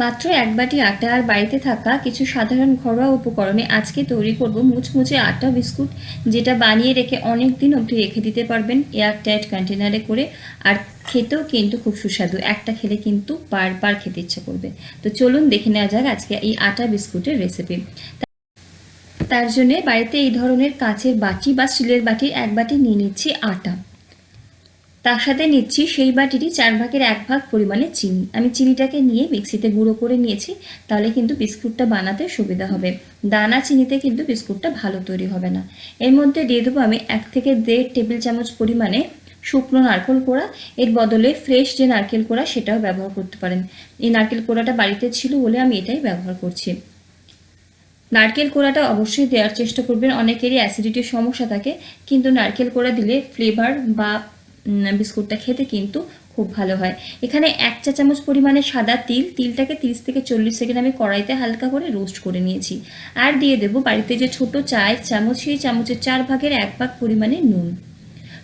মাত্র এক বাটি আটা আর বাড়িতে থাকা কিছু সাধারণ ঘরোয়া উপকরণে আজকে তৈরি করব মুচমুচে আটা বিস্কুট, যেটা বানিয়ে রেখে অনেক দিন অবধি রেখে দিতে পারবেন এয়ার টাইট কন্টেনারে করে। আর খেতেও কিন্তু খুব সুস্বাদু, একটা খেলে কিন্তু বারবার খেতে ইচ্ছে করবে। তো চলুন দেখে নেওয়া যাক আজকে এই আটা বিস্কুটের রেসিপি তার জন্যে বাড়িতে এই ধরনের কাঁচের বাটি বা স্টিলের বাটির এক বাটি নিয়ে নিচ্ছি আটা। তার সাথে নিচ্ছি সেই বাটিরই চার ভাগের এক ভাগ পরিমাণে চিনি। আমি চিনিটাকে নিয়ে মিক্সিতে গুঁড়ো করে নিয়েছি, তাহলে কিন্তু বিস্কুটটা বানাতে সুবিধা হবে। দানা চিনিতে কিন্তু বিস্কুটটা ভালো তৈরি হবে না। এর মধ্যে দিয়ে দেবো আমি এক থেকে দেড় টেবিল চামচ পরিমাণে শুকনো নারকেল কোড়া। এর বদলে ফ্রেশ যে নারকেল কোড়া, সেটাও ব্যবহার করতে পারেন। এই নারকেল কোড়াটা বাড়িতে ছিল বলে আমি এটাই ব্যবহার করছি। নারকেল কোড়াটা অবশ্যই দেওয়ার চেষ্টা করবেন। অনেকেরই অ্যাসিডিটির সমস্যা থাকে, কিন্তু নারকেল কোড়া দিলে ফ্লেভার বা বিস্কুটটা খেতে কিন্তু খুব ভালো হয়। এখানে এক চা চামচ পরিমাণে সাদা তিল। তিলটাকে তিরিশ থেকে চল্লিশ সেকেন্ড আমি কড়াইতে হালকা করে রোস্ট করে নিয়েছি। আর দিয়ে দেবো বাড়িতে যে ছোট চায়ের চামচ, সেই চামচের চার ভাগের এক ভাগ পরিমাণে নুন।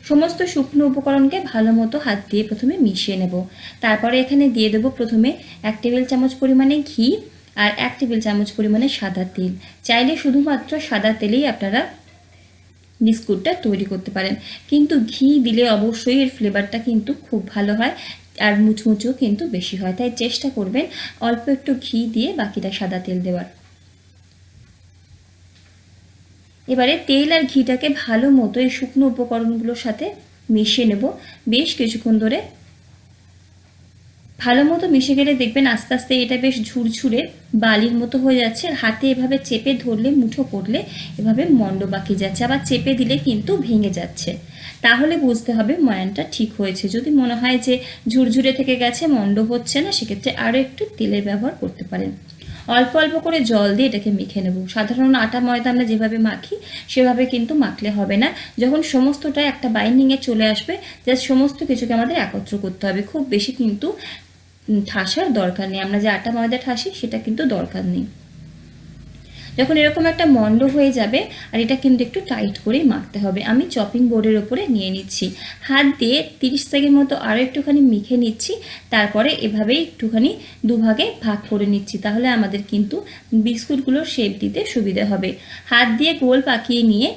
সমস্ত শুকনো উপকরণকে ভালো মতো হাত দিয়ে প্রথমে মিশিয়ে নেব। তারপরে এখানে দিয়ে দেবো প্রথমে এক টেবিল চামচ পরিমাণে ঘি আর এক টেবিল চামচ পরিমাণে সাদা তেল। চাইলে শুধুমাত্র সাদা তেলেই আপনারা বিস্কুটটা তৈরি করতে পারেন। কিন্তু ঘি দিলে অবশ্যই এর ফ্লেভারটা কিন্তু খুব ভালো হয় আর মুচমুচও কিন্তু বেশি হয়। তাই চেষ্টা করবেন অল্প একটু ঘি দিয়ে বাকিটা সাদা তেল দেওয়ার। এবারে তেল আর ঘিটাকে ভালো মতো এই শুকনো উপকরণগুলোর সাথে মিশিয়ে নেব। বেশ কিছুক্ষণ ধরে ভালো মতো মিশে গেলে দেখবেন আস্তে আস্তে এটা বেশ ঝুরঝুরে বালির মতো হয়ে যাচ্ছে। হাতে এভাবে চেপে ধরলে, মুঠো করলে এভাবে মন্ড বাকি যাচ্ছে। আবার চেপে দিলে কিন্তু ভেঙে যাচ্ছে। তাহলে বুঝতে হবে ময়ানটা ঠিক হয়েছে। যদি মনে হয় যে ঝুরঝুরে থেকে গেছে, মন্ড হচ্ছে না, সেক্ষেত্রে আরও একটু তেলের ব্যবহার করতে পারেন। অল্প অল্প করে জল দিয়ে এটাকে মেখে নেব। সাধারণ আটা ময়দা আমরা যেভাবে মাখি, সেভাবে কিন্তু মাখলে হবে না। যখন সমস্তটা একটা বাইন্ডিংয়ে চলে আসবে জাস্ট সমস্ত কিছুকে আমাদের একত্র করতে হবে। খুব বেশি কিন্তু ঠাসার দরকার নেই। আমরা যে আটা ময়দা ঠাসি, সেটা কিন্তু দরকার নেই। যখন এরকম একটা মন্ড হয়ে যাবে, আর এটা কিন্তু একটু টাইট করেই মাখতে হবে। আমি চপিং বোর্ডের ওপরে নিয়ে নিচ্ছি। হাত দিয়ে তিরিশ সেকেন্ড মতো আরও একটুখানি মেখে নিচ্ছি। তারপরে এভাবেই একটুখানি দুভাগে ভাগ করে নিচ্ছি। তাহলে আমাদের কিন্তু বিস্কুটগুলোর শেপ দিতে সুবিধা হবে। হাত দিয়ে গোল পাকিয়ে নিয়ে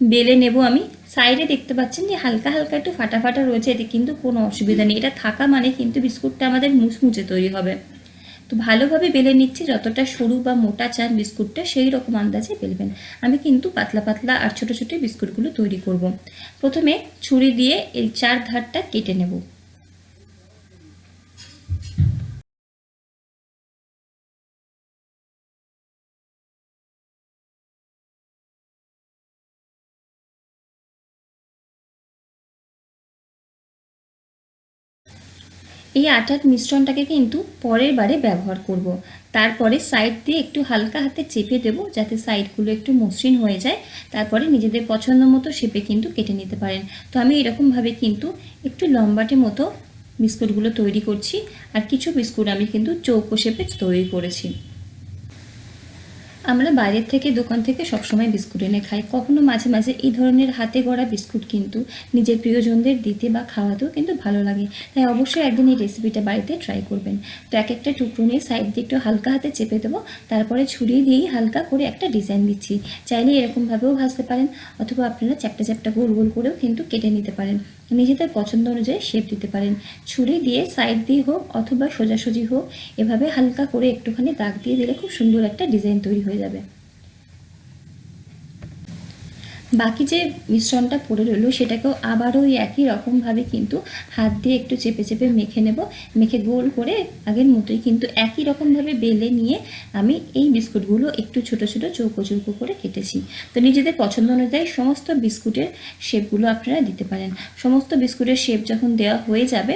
বেলে নেব আমি। সাইডে দেখতে পাচ্ছেন যে হালকা হালকা একটু ফাটা ফাটা রয়েছে এতে, কিন্তু কোনো অসুবিধা নেই। এটা থাকা মানে কিন্তু বিস্কুটটা আমাদের মুচমুচে তৈরি হবে। তো ভালোভাবে বেলে নিচ্ছি, যতটা সরু বা মোটা চান বিস্কুটটা, সেই রকম আন্দাজে বেলবেন। আমি কিন্তু পাতলা পাতলা আর ছোটো ছোটো বিস্কুটগুলো তৈরি করব। প্রথমে ছুরি দিয়ে এই চার ধারটা কেটে নেব। এই আটার মিশ্রণটাকে কিন্তু পরের বারে ব্যবহার করব। তারপরে সাইড দিয়ে একটু হালকা হাতে চেপে দেবো যাতে সাইডগুলো একটু মসৃণ হয়ে যায়। তারপরে নিজেদের পছন্দ মতো শেপে কিন্তু কেটে নিতে পারেন। তো আমি এরকমভাবে কিন্তু একটু লম্বাটে মতো বিস্কুটগুলো তৈরি করছি। আর কিছু বিস্কুট আমি কিন্তু চৌকো শেপে তৈরি করেছি। আমরা বাইরের থেকে দোকান থেকে সবসময় বিস্কুট এনে খাই। কখনো মাঝে মাঝে এই ধরনের হাতে গড়া বিস্কুট কিন্তু নিজের প্রিয়জনদের দিতে বা খাওয়াতেও কিন্তু ভালো লাগে। তাই অবশ্যই একদিন এই রেসিপিটা বাড়িতে ট্রাই করবেন। তো এক একটা টুকরো নিয়ে সাইড দিয়ে একটু হালকা হাতে চেপে দেবো। তারপরে ছুরি দিয়েই হালকা করে একটা ডিজাইন দিচ্ছি। চাইলে এরকমভাবেও ভাজতে পারেন, অথবা আপনারা চ্যাপটা চ্যাপটা গোল গোল করেও কিন্তু কেটে নিতে পারেন। নিজেদের পছন্দ অনুযায়ী শেপ দিতে পারেন। ছুরি দিয়ে সাইড দিয়ে হোক অথবা সোজাসুজি হোক, এভাবে হালকা করে একটুখানি দাগ দিয়ে দিলে খুব সুন্দর একটা ডিজাইন তৈরি হয়ে যাবে। বাকি যে মিশ্রণটা পড়ে রইল সেটাকেও আবারও ওই একই রকমভাবে কিন্তু হাত দিয়ে একটু চেপে চেপে মেখে নেব। মেখে গোল করে আগের মতোই কিন্তু একই রকমভাবে বেলে নিয়ে আমি এই বিস্কুটগুলো একটু ছোট ছোট চৌকো চৌকো করে কেটেছি। তো নিজেদের পছন্দ অনুযায়ী সমস্ত বিস্কুটের শেপগুলো আপনারা দিতে পারেন। সমস্ত বিস্কুটের শেপ যখন দেওয়া হয়ে যাবে,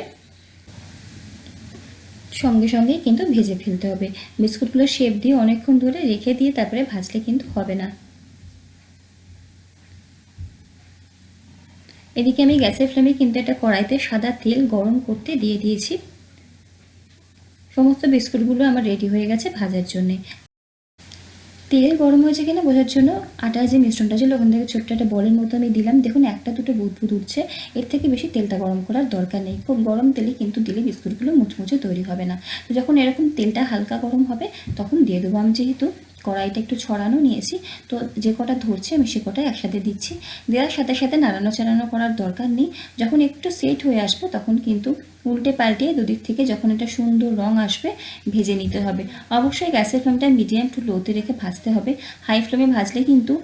সঙ্গে সঙ্গেই কিন্তু ভেজে ফেলতে হবে। বিস্কুটগুলো শেপ দিয়ে অনেকক্ষণ ধরে রেখে দিয়ে তারপরে ভাজলে কিন্তু হবে না। এদিকে আমি গ্যাসের ফ্লেমে কিন্তু একটা কড়াইতে সাদা তেল গরম করতে দিয়ে দিয়েছি। সমস্ত বিস্কুটগুলো আমার রেডি হয়ে গেছে ভাজার জন্যে। তেল গরম হয়েছে কিনা বোঝার জন্য আটার যে মিশ্রণটা ছিল ওখান থেকে ছোট্ট একটা বলের মতো আমি দিলাম, দেখুন একটা দুটো বুদবুদ উঠছে, এর থেকে বেশি তেলটা গরম করার দরকার নেই। খুব গরম তেলে কিন্তু দিলে বিস্কুটগুলো মুচমুচে তৈরি হবে না। তো যখন এরকম তেলটা হালকা গরম হবে, তখন দিয়ে দেবো আমি যেহেতু। কড়াইটা একটু ছড়ানো নিয়েছি। তো যে কটা ধরছে আমি সে কটাই একসাথে দিচ্ছি। দেওয়ার সাথে সাথে নাড়ানো চাড়ানো করার দরকার নেই। যখন একটু সেট হয়ে আসবে তখন কিন্তু উল্টে পাল্টিয়ে দুদিক থেকে যখন এটা সুন্দর রং আসবে ভেজে নিতে হবে। অবশ্যই গ্যাসের ফ্লেমটা মিডিয়াম টু লোতে রেখে ভাজতে হবে। হাই ফ্লেমে ভাজলে কিন্তু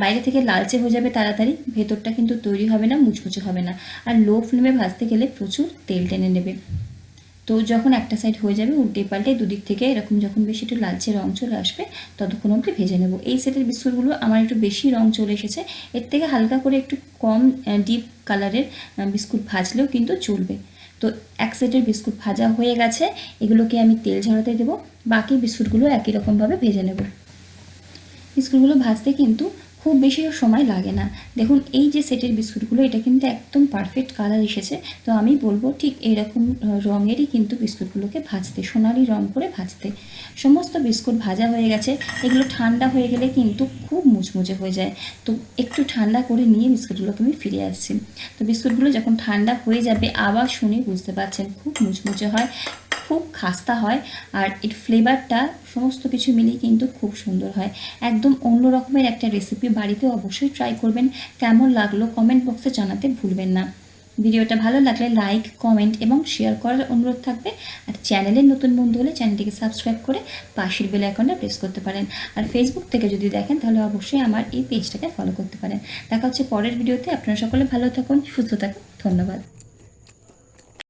বাইরে থেকে লালচে হয়ে যাবে তাড়াতাড়ি। ভেতরটা কিন্তু তৈরি হবে না, মুচমুচে হবে না। আর লো ফ্লেমে ভাজতে গেলে প্রচুর তেল টেনে নেবে। তো যখন একটা সাইড হয়ে যাবে, উল্টে পাল্টে দুদিক থেকে এরকম যখন বেশি একটু লালচে রং চলে আসবে, ততক্ষণ অবধি ভেজে নেব। এই সেটের বিস্কুটগুলো আমার একটু বেশি রং চলে এসেছে। এর থেকে হালকা করে একটু কম ডিপ কালারের বিস্কুট ভাজলেও কিন্তু চলবে। তো এক সেটের বিস্কুট ভাজা হয়ে গেছে। এগুলোকে আমি তেল ঝরাতে দেবো। বাকি বিস্কুটগুলো একই রকমভাবে ভেজে নেব। বিস্কুটগুলো ভাজতে কিন্তু খুব বেশি সময় লাগে না। দেখুন, এই যে সেটের বিস্কুটগুলো, এটা কিন্তু একদম পারফেক্ট কালার এসেছে। তো আমি বলব, ঠিক এরকম রঙেরই কিন্তু বিস্কুটগুলোকে ভাজতে, সোনালি রং করে ভাজতে। সমস্ত বিস্কুট ভাজা হয়ে গেছে। এগুলো ঠান্ডা হয়ে গেলে কিন্তু খুব মুচমুচে হয়ে যায়। তো একটু ঠান্ডা করে নিয়ে বিস্কুটগুলোকে আমি ফিরে আসছি। তো বিস্কুটগুলো যখন ঠান্ডা হয়ে যাবে, আবার শুনে বুঝতে পারছেন, খুব মুচমুচে হয়। খুব খাস্তা হয় আর এর ফ্লেভারটা সমস্ত কিছু মিলিয়ে কিন্তু খুব সুন্দর হয়। একদম অন্য রকমের একটা রেসিপি বাড়িতে অবশ্যই ট্রাই করবেন। কেমন লাগল কমেন্ট বক্সে জানাতে ভুলবেন না। ভিডিওটা ভালো লাগলে লাইক কমেন্ট এবং শেয়ার করার অনুরোধ থাকবে। আর চ্যানেলের নতুন বন্ধু হলে চ্যানেলটিকে সাবস্ক্রাইব করে পাশের বেল আইকনটা প্রেস করতে পারেন। আর ফেসবুক থেকে যদি দেখেন তাহলে অবশ্যই আমার এই পেজটাকে ফলো করতে পারেন। দেখা হচ্ছে পরের ভিডিওতে আপনারা সকলে ভালো থাকুন, সুস্থ থাকুন। ধন্যবাদ।